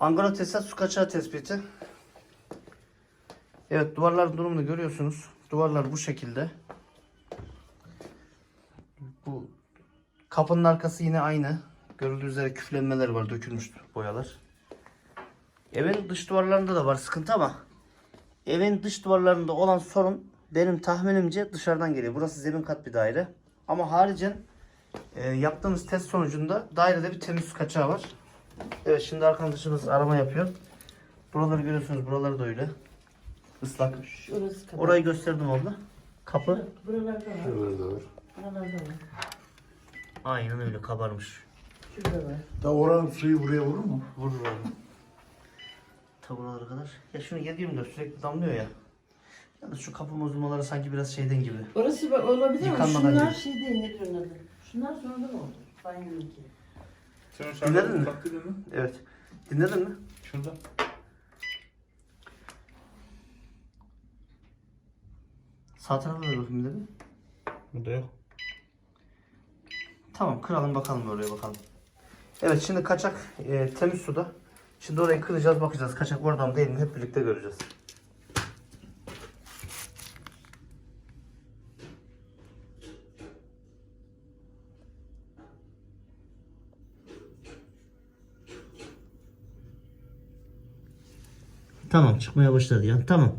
Angora tesisat su kaçağı tespiti. Evet duvarların durumunu görüyorsunuz. Duvarlar bu şekilde. Bu kapının arkası yine aynı. Görüldüğü üzere küflenmeler var, dökülmüş boyalar. Evin dış duvarlarında da var sıkıntı ama evin dış duvarlarında olan sorun benim tahminimce dışarıdan geliyor. Burası zemin kat bir daire. Ama haricen e, yaptığımız test sonucunda dairede bir temiz su kaçağı var. Evet şimdi arkadaşımız arama yapıyor. Buraları görüyorsunuz. Buraları da öyle. Islak. Şurası kadar. Orayı gösterdim abla. Kapı. Buralarda var. Şuralarda var. Buralarda var. Aynen öyle kabarmış. Şurada var. Da oranın suyu buraya vurur mu? Vurur abi. Ta buralara kadar. Ya şunu 7-24 sürekli damlıyor ya. Yalnız şu kapı bozulmaları sanki biraz şeyden gibi. Orası olabilir ama Yıkanmadan şunlar değil. şey değil ne diyorsun adı? Şunlar sonradan oldu. Banyonunki. Sen o Dinledin mi? mı? Evet. Dinledin mi? Şurada. Sağ tarafa ver bakayım dedim. Burada yok. Tamam kıralım bakalım oraya bakalım. Evet şimdi kaçak e, temiz suda. Şimdi orayı kıracağız bakacağız. Kaçak oradan değil mi hep birlikte göreceğiz. Tamam çıkmaya başladı ya. Tamam.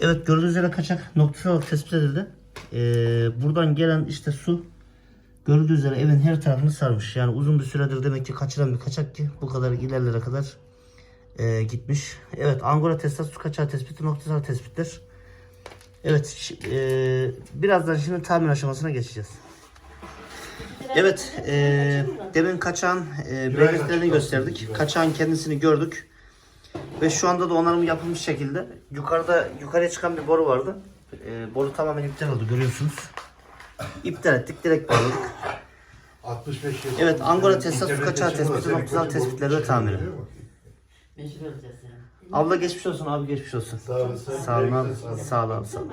Evet gördüğünüz üzere kaçak noktasal olarak tespit edildi. Ee, buradan gelen işte su görüldüğü üzere evin her tarafını sarmış. Yani uzun bir süredir demek ki kaçıran bir kaçak ki bu kadar ilerlere kadar e, gitmiş. Evet Angora tesisat su kaçağı tespiti noktasal tespitler. Evet e, birazdan şimdi tamir aşamasına geçeceğiz. Evet e, demin kaçağın e, belirtilerini gösterdik. Kaçağın kendisini gördük. Ve şu anda da onarım yapılmış şekilde. Yukarıda yukarıya çıkan bir boru vardı. Ee, boru tamamen iptal oldu görüyorsunuz. İptal ettik direkt bağladık. 65 yıl. Evet, Angora tesisat kaçağı tespiti, noktasal tespitleri ve bulmuş, tamiri. Abla geçmiş olsun abi geçmiş olsun. Sağ olasın. Sağ olun abi. Sağ olun. Sağ ol